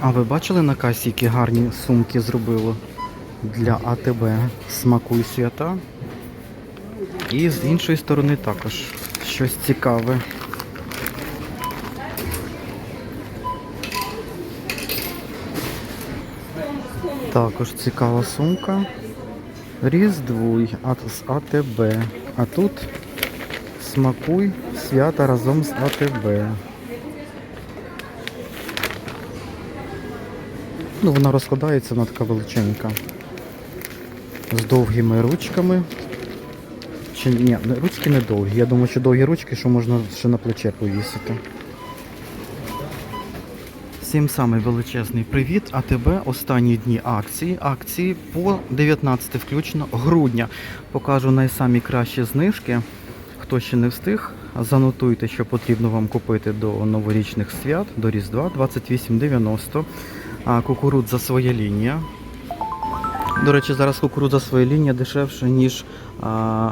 А ви бачили на касі, які гарні сумки зробило для АТБ смакуй свята? І з іншої сторони також щось цікаве. Також цікава сумка. Різдвуй з АТБ. А тут смакуй свята разом з АТБ. Ну, вона розкладається, вона така величенька. З довгими ручками. Чи ні, ручки не довгі. Я думаю, що довгі ручки, що можна ще на плече повісити. Всім самий величезний привіт. АТБ останні дні акції. Акції по 19 включно грудня. Покажу найсамі кращі знижки. Хто ще не встиг, занотуйте, що потрібно вам купити до новорічних свят, до Різдва 28,90. А кукурудза своя лінія. До речі, зараз кукурудза своя лінія дешевше, ніж а,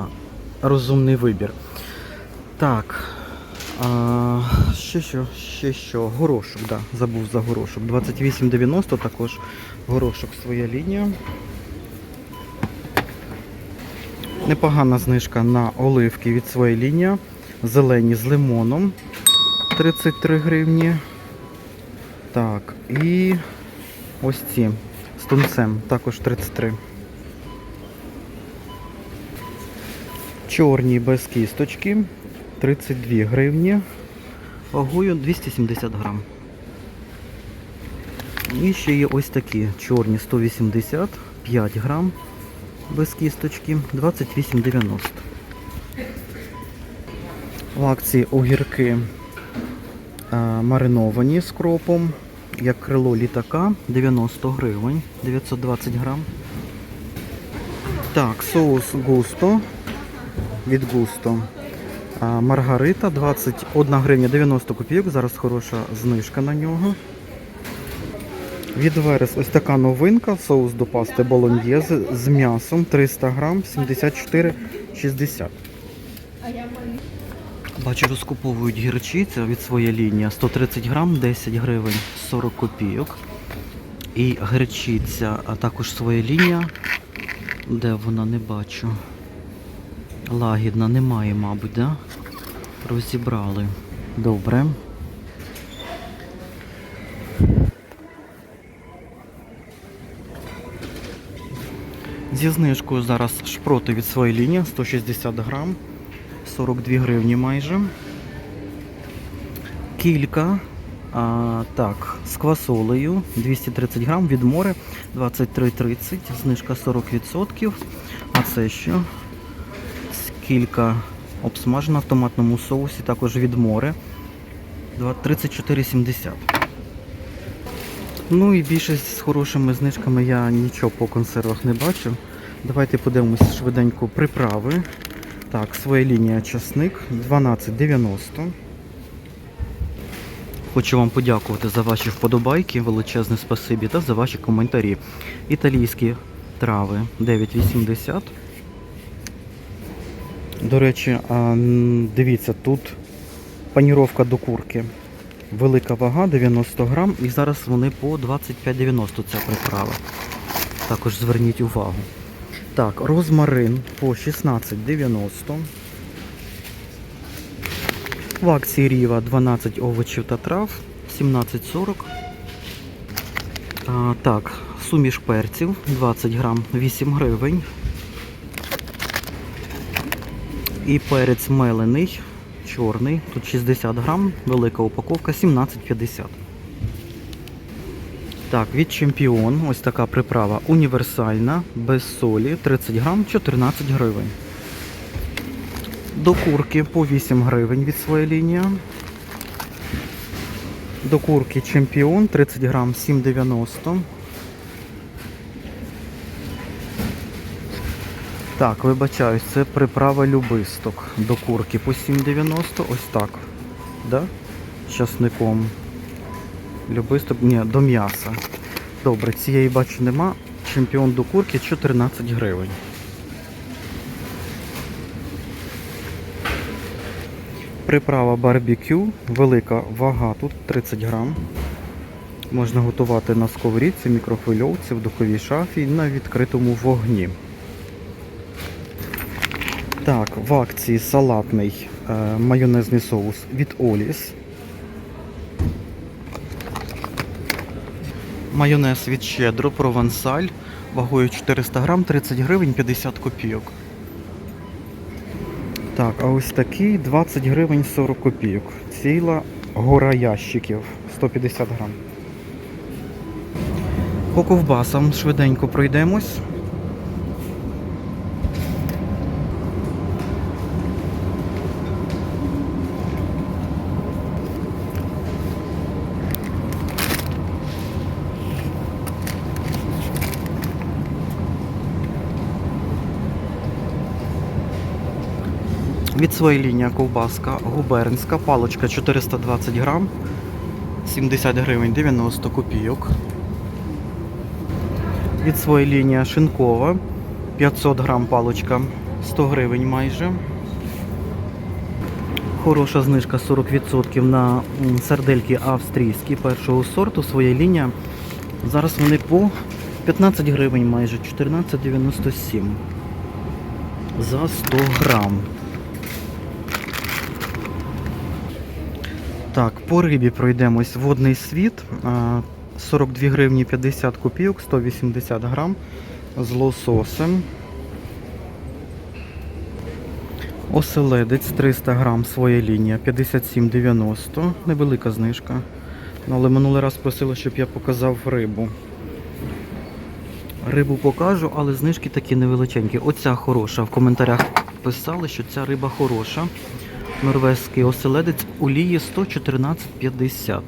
розумний вибір. Так. А, ще що, ще що, горошок, да, забув за горошок. 28,90 також горошок своя лінія. Непогана знижка на оливки від своєї лінії. Зелені з лимоном 33 гривні. Так, і ось ці з тунцем також 33. Чорні без кісточки 32 гривні. Вагою 270 грам. І ще є ось такі чорні 180, 5 грам без кісточки, 28,90. В акції огірки а, мариновані з кропом, як крило літака, 90 гривень, 920 грам. Так, соус густо від густо. Маргарита 21 гривня 90 копійок. Зараз хороша знижка на нього. Від Верес ось така новинка. Соус до пасти болоньєзи з м'ясом 300 грам 74,60. Бачу, розкуповують гірчиця від своєї лінії 130 грам 10 гривень 40 копійок. І гірчиця, а також своя лінія. Де вона не бачу. Лагідна немає, мабуть, да? Розібрали. Добре. Зі знижкою зараз шпроти від своєї лінії 160 грам, 42 гривні майже. Кілька. А, так, з квасолею 230 грам від море 23,30, знижка 40%. А це що? Кілька обсмажена в томатному соусі, також від море 34,70. Ну і більшість з хорошими знижками я нічого по консервах не бачу. Давайте подивимося швиденько приправи. Так, своя лінія часник 12,90. Хочу вам подякувати за ваші вподобайки, величезне спасибі та за ваші коментарі. Італійські трави 9,80. До речі, дивіться, тут паніровка до курки. Велика вага 90 грам і зараз вони по 25,90 ця приправа. Також зверніть увагу. Так, розмарин по 16,90. В акції Ріва 12 овочів та трав, 17,40. А, так, суміш перців 20 грам, 8 гривень. І перець мелений, чорний, тут 60 грам, велика упаковка, 17,50. Так, від чемпіон, ось така приправа універсальна, без солі, 30 грам, 14 гривень. До курки по 8 гривень від своєї лінії. До курки чемпіон, 30 грам, 7,90. Так, вибачаюсь, це приправа любисток до курки по 7,90, ось так. Да? З часником. Любисток, ні, до м'яса. Добре, цієї бачу нема. Чемпіон до курки 14 гривень. Приправа барбекю, велика вага тут 30 грам. Можна готувати на сковорідці, мікрохвильовці, в духовій шафі на відкритому вогні. Так, в акції салатний е, майонезний соус від Оліс. Майонез від Щедро Провансаль вагою 400 грам, 30 гривень 50 копійок. Так, а ось такий 20 гривень 40 копійок. Ціла гора ящиків 150 грам. По ковбасам швиденько пройдемось. Від своєї лінії ковбаска губернська, палочка 420 грам, 70 гривень 90 копійок. Від своєї лінії шинкова 500 грам палочка 100 гривень майже. Хороша знижка 40% на м, сардельки австрійські першого сорту. Своя лінія. Зараз вони по 15 гривень майже 14,97 за 100 грам. Так, по рибі пройдемось. Водний світ. 42 гривні 50 копійок, 180 грам з лососем. Оселедець 300 грам, своя лінія, 57,90. Невелика знижка. Ну, але минулий раз просили, щоб я показав рибу. Рибу покажу, але знижки такі невеличенькі. Оця хороша. В коментарях писали, що ця риба хороша. Норвезький оселедець олії 114,50.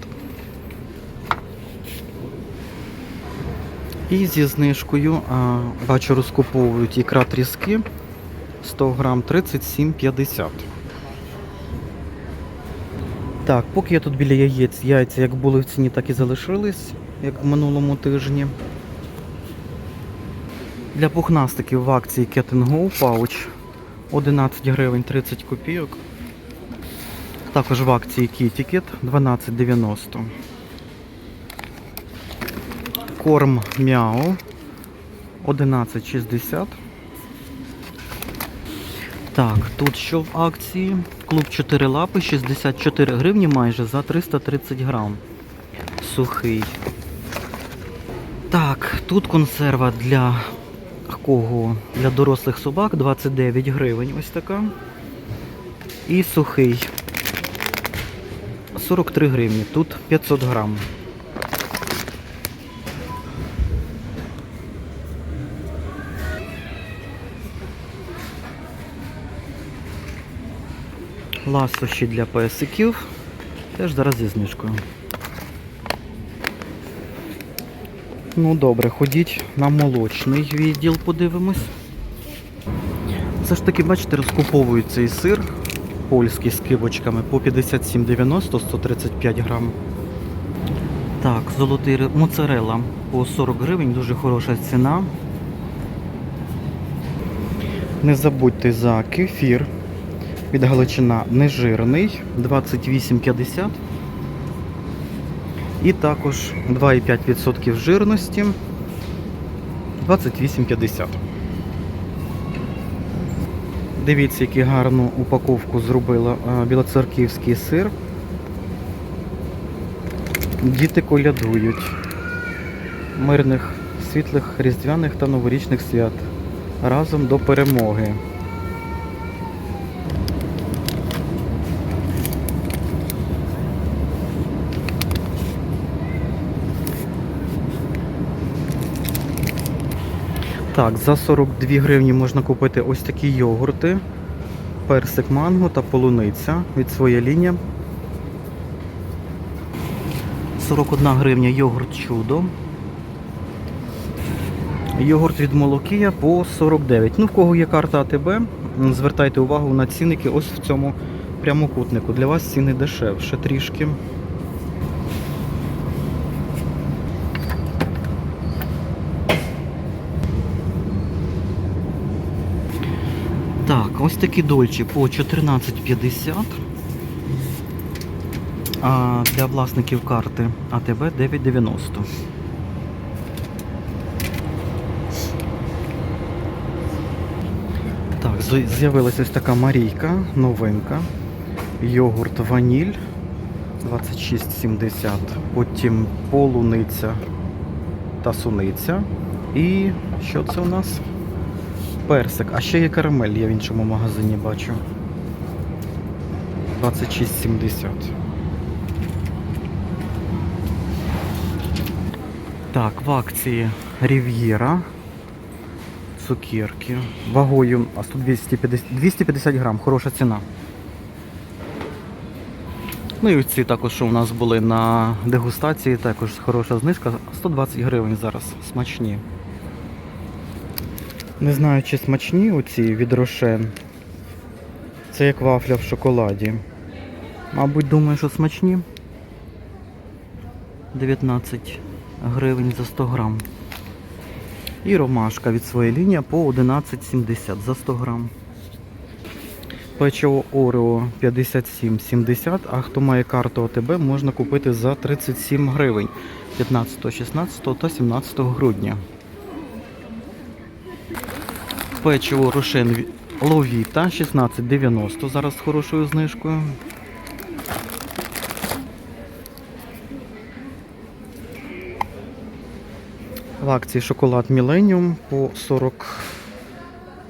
І зі знижкою, а, бачу, розкуповують ікра тріски 100 грам 37,50. Так, поки я тут біля яєць, яйця як були в ціні, так і залишились, як в минулому тижні. Для пухнастиків в акції Cat Go пауч 11 гривень 30 копійок. Також в акції Kitty 12,90. Корм Мяу 11,60. Так, тут що в акції? Клуб 4 лапи 64 гривні майже за 330 грам. Сухий. Так, тут консерва для кого? Для дорослих собак 29 гривень. Ось така. І сухий 43 гривні. Тут 500 грам. Ласощі для песиків. Теж зараз зі знижкою. Ну добре, ходіть на молочний відділ, подивимось. Все ж таки, бачите, розкуповують цей сир польський з кибочками по 57,90 135 грам. Так, золотий моцарелла по 40 гривень, дуже хороша ціна. Не забудьте за кефір від Галичина нежирний 28,50. І також 2,5% жирності 28,50. Дивіться, яку гарну упаковку зробила білоцерківський сир. Діти колядують. Мирних, світлих, різдвяних та новорічних свят. Разом до перемоги. Так, за 42 гривні можна купити ось такі йогурти. Персик манго та полуниця від своя лінія. 41 гривня йогурт чудо. Йогурт від Молокія по 49. Ну, в кого є карта АТБ, звертайте увагу на цінники ось в цьому прямокутнику. Для вас ціни дешевше трішки. Так, ось такі дольчі по 14,50. А для власників карти АТБ 9,90. Так, з'явилася ось така Марійка, новинка. Йогурт ваніль 26,70. Потім полуниця та суниця. І що це у нас? Персик. А ще є карамель, я в іншому магазині бачу. 26,70. Так, в акції Рів'єра. Цукерки. Вагою а 100 250, 250 грам, хороша ціна. Ну і ці також, що у нас були на дегустації, також хороша знижка. 120 гривень зараз. Смачні. Не знаю, чи смачні оці від Рошен. Це як вафля в шоколаді. Мабуть, думаю, що смачні. 19 гривень за 100 грам. І ромашка від своєї лінії по 11,70 за 100 грам. Печиво Орео 57,70, а хто має карту ОТБ, можна купити за 37 гривень 15, 16 та 17 грудня. Печиво Рошен Ловіта 16,90 зараз з хорошою знижкою. В акції шоколад Millennium по 40,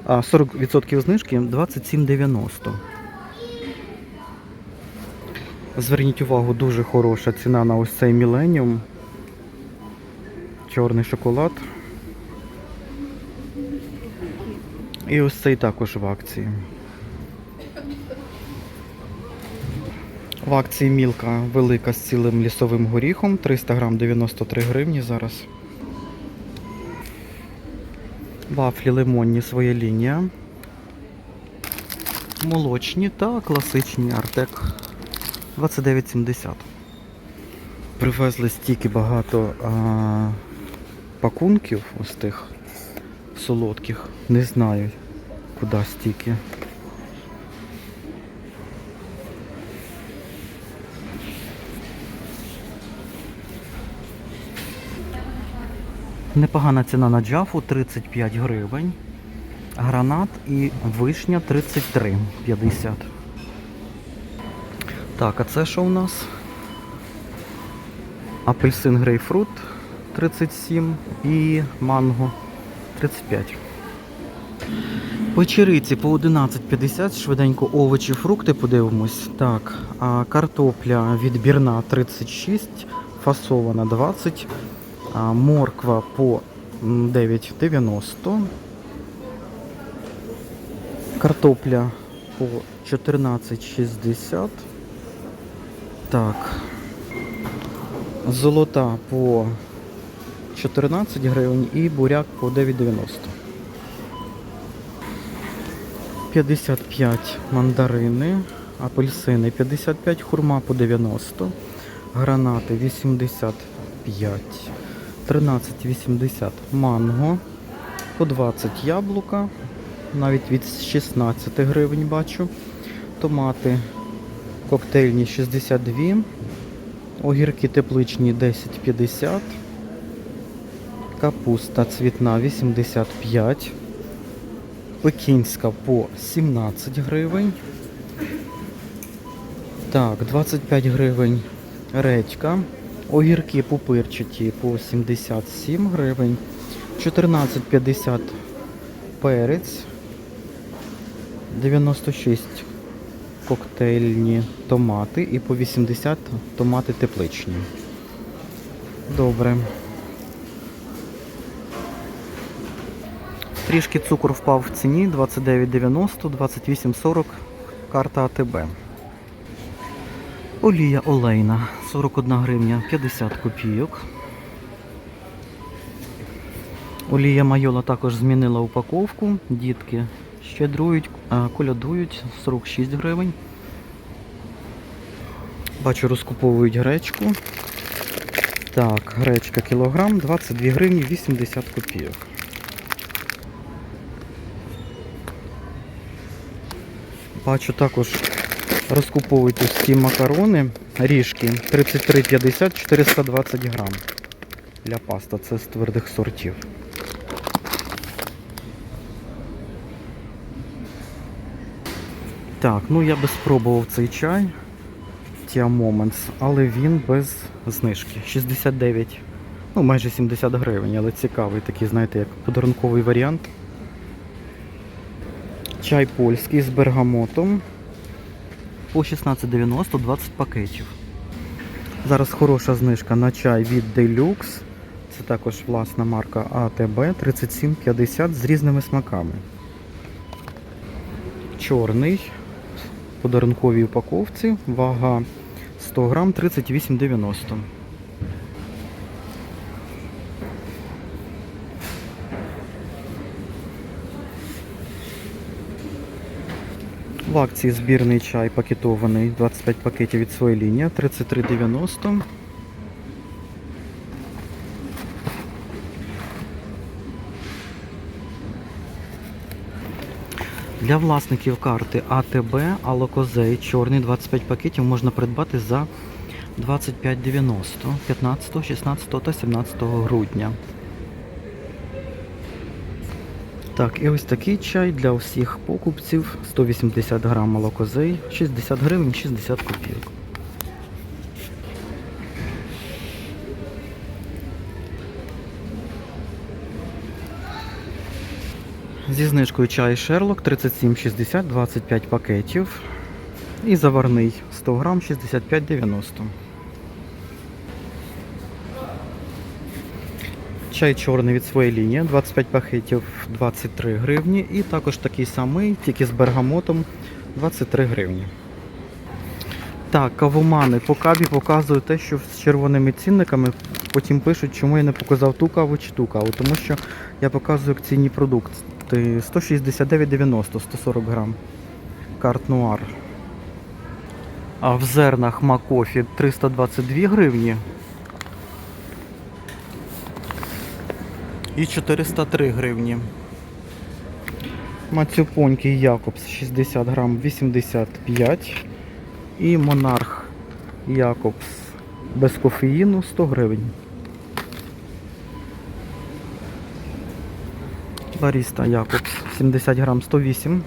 а, 40% знижки 27,90. Зверніть увагу, дуже хороша ціна на ось цей Millennium. Чорний шоколад. І ось цей також в акції. В акції мілка велика з цілим лісовим горіхом. 300 грам 93 гривні зараз. Вафлі лимонні своя лінія. Молочні та класичні Артек 29,70. Привезли стільки багато а, пакунків ось тих солодких. Не знаю, куди стільки. Непогана ціна на джафу 35 гривень. Гранат і вишня 33,50. Так, а це що у нас? Апельсин грейпфрут 37 і манго 35. Печериці по 11,50, швиденько овочі, фрукти подивимось. Так, а картопля відбірна 36, фасована 20, а морква по 9,90. Картопля по 14,60. Так. Золота по 14 гривень і буряк по 9,90. 55 мандарини, апельсини 55, хурма по 90, гранати 85, 13,80 манго, по 20 яблука, навіть від 16 гривень бачу. Томати коктейльні 62, огірки тепличні 10,50, капуста цвітна 85. Пекінська по 17 гривень. Так, 25 гривень редька. Огірки пупирчаті по 77 гривень. 14,50 перець. 96 коктейльні томати і по 80 томати тепличні. Добре. Трішки цукор впав в ціні 29,90, 28,40 карта АТБ. Олія олейна 41 гривня 50 копійок. Олія майола також змінила упаковку. Дітки щедрують, колядують 46 гривень. Бачу, розкуповують гречку. Так, гречка кілограм 22 гривні 80 копійок. Бачу також розкуповують ось ці макарони Ріжки 33,50 420 грам. Для паста це з твердих сортів. Так, ну я би спробував цей чай. Tia Moments, але він без знижки. 69, ну майже 70 гривень, але цікавий такий, знаєте, як подарунковий варіант. Чай польський з бергамотом. По 16,90 20 пакетів. Зараз хороша знижка на чай від Deluxe. Це також власна марка АТБ 37,50 з різними смаками. Чорний подарунковій упаковці. Вага 100 грам 38,90. В акції збірний чай пакетований 25 пакетів від своєї лінії 33,90. Для власників карти АТБ Алокозей чорний 25 пакетів можна придбати за 25,90 15, 16 та 17 грудня. Так, і ось такий чай для всіх покупців 180 грам молокозей, 60 гривень 60 копійок. Зі знижкою чай Шерлок 37,60, 25 пакетів. І заварний 100 грам 65,90. Чай чорний від своєї лінії, 25 пакетів 23 гривні. І також такий самий, тільки з бергамотом 23 гривні. Так, кавомани по каві показують те, що з червоними цінниками потім пишуть, чому я не показав ту каву чи ту каву, тому що я показую акційні продукти. 169,90, 140 грам. Карт Нуар. А в зернах Макофі 322 гривні. І 403 гривні. Мацюпоньки Якобс 60 грам 85. І Монарх Якобс без кофеїну 100 гривень. Баріста Якобс 70 грам 108.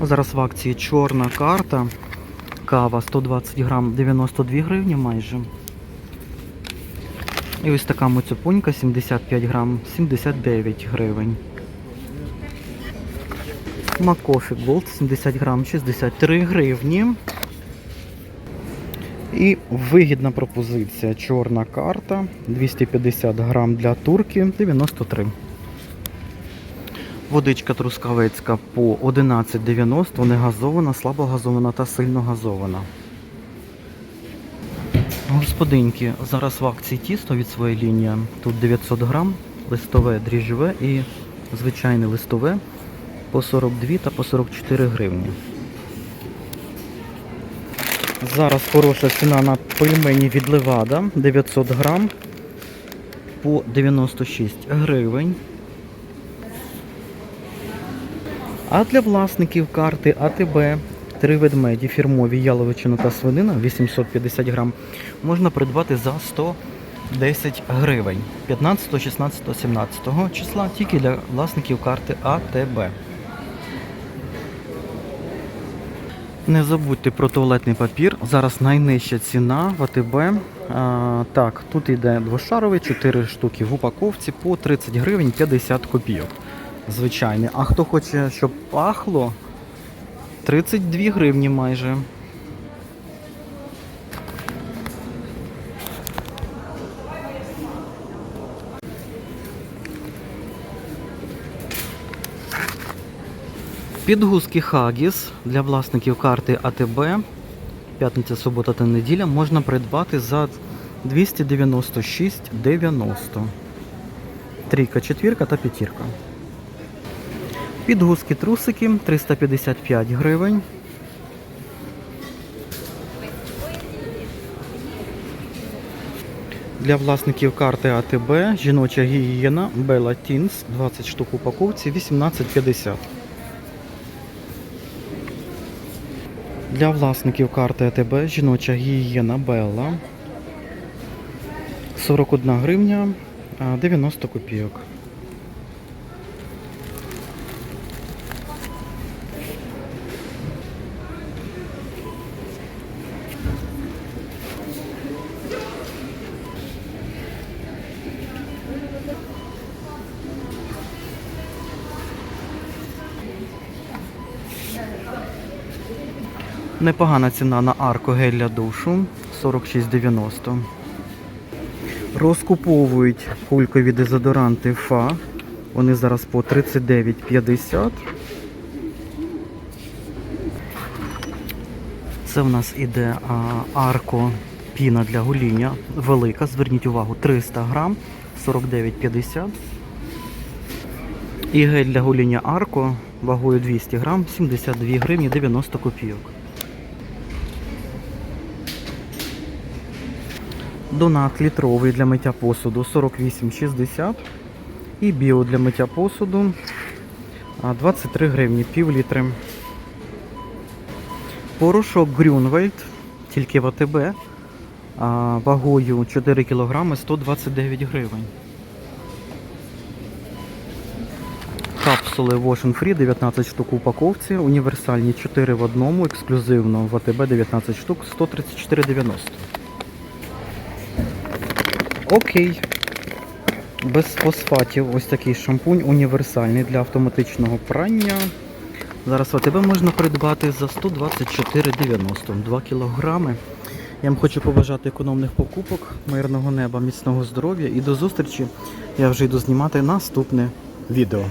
Зараз в акції чорна карта. Кава 120 грам 92 гривні майже. І ось така моцюпунька 75 грам 79 гривень. Макофі Голд 70 грам 63 гривні. І вигідна пропозиція. Чорна карта 250 грам для турки 93. Водичка трускавецька по 11,90, не газована, слабо газована та сильно газована. Господинки, зараз в акції тісто від своєї лінії. Тут 900 грам, листове дріжджове і звичайне листове по 42 та по 44 гривні. Зараз хороша ціна на пельмені від Левада 900 грам по 96 гривень. А для власників карти АТБ три ведмеді фірмові яловичина та свинина 850 грам можна придбати за 110 гривень 15, 16, 17 числа тільки для власників карти АТБ. Не забудьте про туалетний папір. Зараз найнижча ціна в АТБ. А, так, тут йде двошаровий, 4 штуки в упаковці по 30 гривень 50 копійок. Звичайний. А хто хоче, щоб пахло, 32 гривні майже. Підгузки Хагіс для власників карти АТБ. П'ятниця, субота та неділя можна придбати за 296,90. Трійка, четвірка та п'ятірка. Підгузки трусики 355 гривень. Для власників карти АТБ жіноча гігієна Bella Teens 20 штук в упаковці 18,50. Для власників карти АТБ жіноча гігієна Белла 41 гривня 90 копійок. Непогана ціна на арку гель для душу 46,90. Розкуповують кулькові дезодоранти ФА. Вони зараз по 39,50. Це в нас іде арко піна для гоління. Велика. Зверніть увагу, 300 грам, 49,50. І гель для гоління арко вагою 200 грам, 72 гривні 90 копійок. Донат літровий для миття посуду 48,60. І біо для миття посуду 23 гривні, пів літри. Порошок Грюнвельд, тільки в АТБ, вагою 4 кг 129 гривень. Капсули Wash Free 19 штук у упаковці, універсальні 4 в одному, ексклюзивно в АТБ 19 штук 134,90. Окей. Без фосфатів ось такий шампунь універсальний для автоматичного прання. Зараз АТБ можна придбати за 124,90 2 кілограми. Я вам хочу побажати економних покупок, мирного неба, міцного здоров'я і до зустрічі. Я вже йду знімати наступне відео.